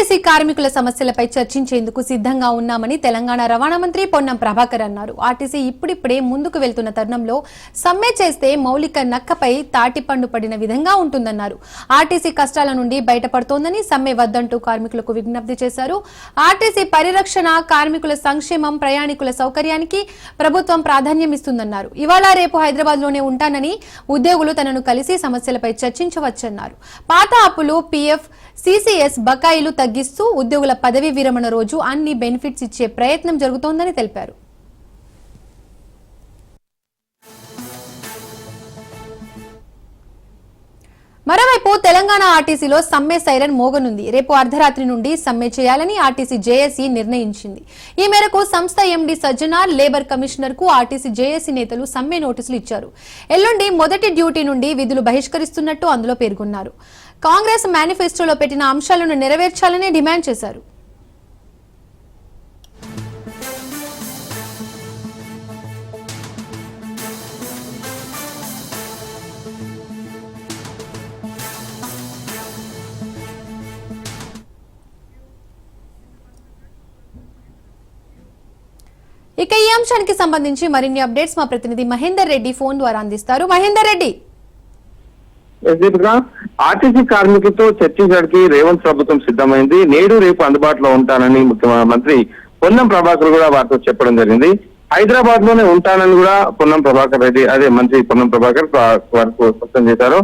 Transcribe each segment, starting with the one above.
RTC కార్మికుల సమస్యలపై చర్చించేందుకు సిద్ధంగా ఉన్నామని తెలంగాణ రవాణా మంత్రి పొన్నం ప్రభాకర్ అన్నారు. ఆర్టీసీ ఇప్పుడిప్పుడే ముందుకు వెళ్తున్న తరుణంలో సమ్మె చేస్తే మౌలిక నక్కపై తాటిపండు పడిన విధంగా ఉంటుందన్నారు. ఆర్టీసీ కష్టాల నుండి బయటపడుతోందని సమ్మె వద్దంటూ కార్మికులకు విజ్ఞప్తి చేశారు. ఆర్టీసీ పరిరక్షణ కార్మికుల సంక్షేమం ప్రయాణికుల సౌకర్యానికి ప్రభుత్వం ప్రాధాన్యం ఇస్తుందన్నారు. ఇవాళ రేపు హైదరాబాద్లోనే ఉంటానని ఉద్యోగులు తనను కలిసి సమస్యలపై చర్చించవచ్చన్నారు. పాత అప్పులు పీఎఫ్ సీసీఎస్ బకాయిలు తగ్గిస్తూ ఉద్యోగుల పదవీ విరమణ రోజు అన్ని బెనిఫిట్స్ ఇచ్చే ప్రయత్నం జరుగుతోందని తెలిపారు. మరోవైపు తెలంగాణ ఆర్టీసీలో సమ్మె సైరన్ మోగనుంది. రేపు అర్ధరాత్రి నుండి సమ్మె చేయాలని ఆర్టీసీ జేఏసీ నిర్ణయించింది. ఈ మేరకు సంస్థ ఎండీ సజ్జనార్ లేబర్ కమిషనర్కు ఆర్టీసీ జేఏసీ నేతలు సమ్మె నోటీసులు ఇచ్చారు. ఎల్లుండి మొదటి డ్యూటీ నుండి విధులు బహిష్కరిస్తున్నట్టు అందులో పేర్కొన్నారు. కాంగ్రెస్ మేనిఫెస్టోలో పెట్టిన అంశాలను నెరవేర్చాలని డిమాండ్ చేశారు. ఇక ఈ అంశానికి సంబంధించి మరిన్ని అప్డేట్స్ మా ప్రతినిధి మహేందర్ రెడ్డి ఫోన్ ద్వారా అందిస్తారు. మహేందర్ రెడ్డి. ఆర్టీసీ కార్మికులతో చర్చించడానికి రేవంత్ ప్రభుత్వం సిద్ధమైంది. నేడు రేపు అందుబాటులో ఉంటానని ముఖ్యమంత్రి పొన్నం ప్రభాకర్ కూడా వారితో చెప్పడం జరిగింది. హైదరాబాద్లోనే ఉంటానని కూడా పొన్నం ప్రభాకర్ రెడ్డి అదే మంత్రి పొన్నం ప్రభాకర్ వారికి స్పష్టం చేశారు.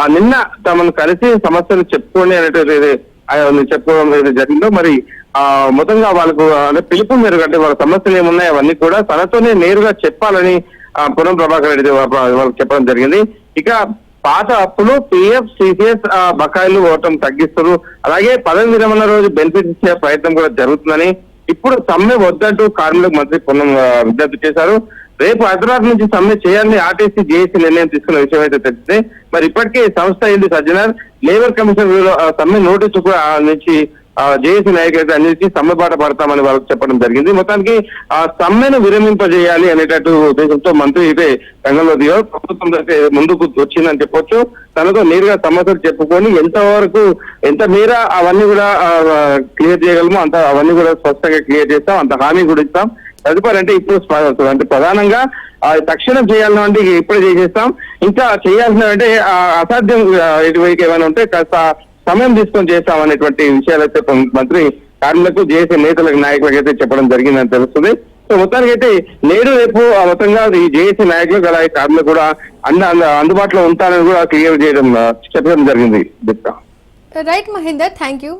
ఆ నిన్న తమను కలిసి సమస్యలు చెప్పుకోండి అనేటువంటి చెప్పుకోవడం జరిగిందో మరి మొత్తంగా వాళ్ళకు అంటే పిలుపు మేరకు అంటే వాళ్ళ సమస్యలు ఏమున్నాయి అవన్నీ కూడా తనతోనే నేరుగా చెప్పాలని ఆ, ప్రభాకర్ రెడ్డి వాళ్ళకి చెప్పడం జరిగింది. ఇక పాత అప్పులు పిఎఫ్ సిసిఎస్ బకాయిలు ఓటం తగ్గిస్తారు. అలాగే పదవి విరమణ రోజు బెనిఫిట్ ఇచ్చే ప్రయత్నం కూడా జరుగుతుందని ఇప్పుడు సమ్మె వద్దంటూ కార్మికులకు మంత్రి పొన్నం విజ్ఞప్తి చేశారు. రేపు హైదరాబాద్ నుంచి సమ్మె చేయాలని ఆర్టీసీ జేఏసీ నిర్ణయం తీసుకున్న విషయం అయితే తెలిసిందే. మరి ఇప్పటికే సంస్థ ఏంటి సజ్జనార్. లేబర్ కమిషన్ సమ్మె నోటీసు కూడా నుంచి జేఏసీ నాయకులైతే అన్నిటికీ సమ్మె బాట పడతామని వాళ్ళకి చెప్పడం జరిగింది. మొత్తానికి ఆ సమ్మెను విరమింపజేయాలి అనేటట్టు ఉద్దేశంతో మంత్రి అయితే రంగంలో ప్రభుత్వం అయితే ముందుకు వచ్చిందని చెప్పొచ్చు. తనతో నేరుగా సమస్యలు చెప్పుకొని ఎంతవరకు ఎంత మేర అవన్నీ కూడా క్లియర్ చేయగలమో అంత అవన్నీ కూడా స్పష్టంగా క్లియర్ చేస్తాం. అంత హామీ కూడా ఇస్తాం. తదుపరి అంటే ఇప్పుడు అంటే ప్రధానంగా తక్షణం చేయాలని అంటే ఇప్పుడే చేసేస్తాం. ఇంకా చేయాల్సిన అంటే అసాధ్యం ఇటువైపు ఏమైనా ఉంటే కాస్త సమయం తీసుకొని చేస్తాం అనేటువంటి మంత్రి కార్మికులకు జేసీ నేతలకు నాయకులకు అయితే చెప్పడం జరిగిందని తెలుస్తుంది. సో మొత్తానికి అయితే నేడు రేపు ఆ మొత్తంగా ఈ జేఏసీ నాయకులు అలాగే కార్మికులు కూడా అన్న అందుబాటులో ఉంటారని కూడా క్లియర్ చేయడం చెప్పడం జరిగింది. Right Mahender thank you.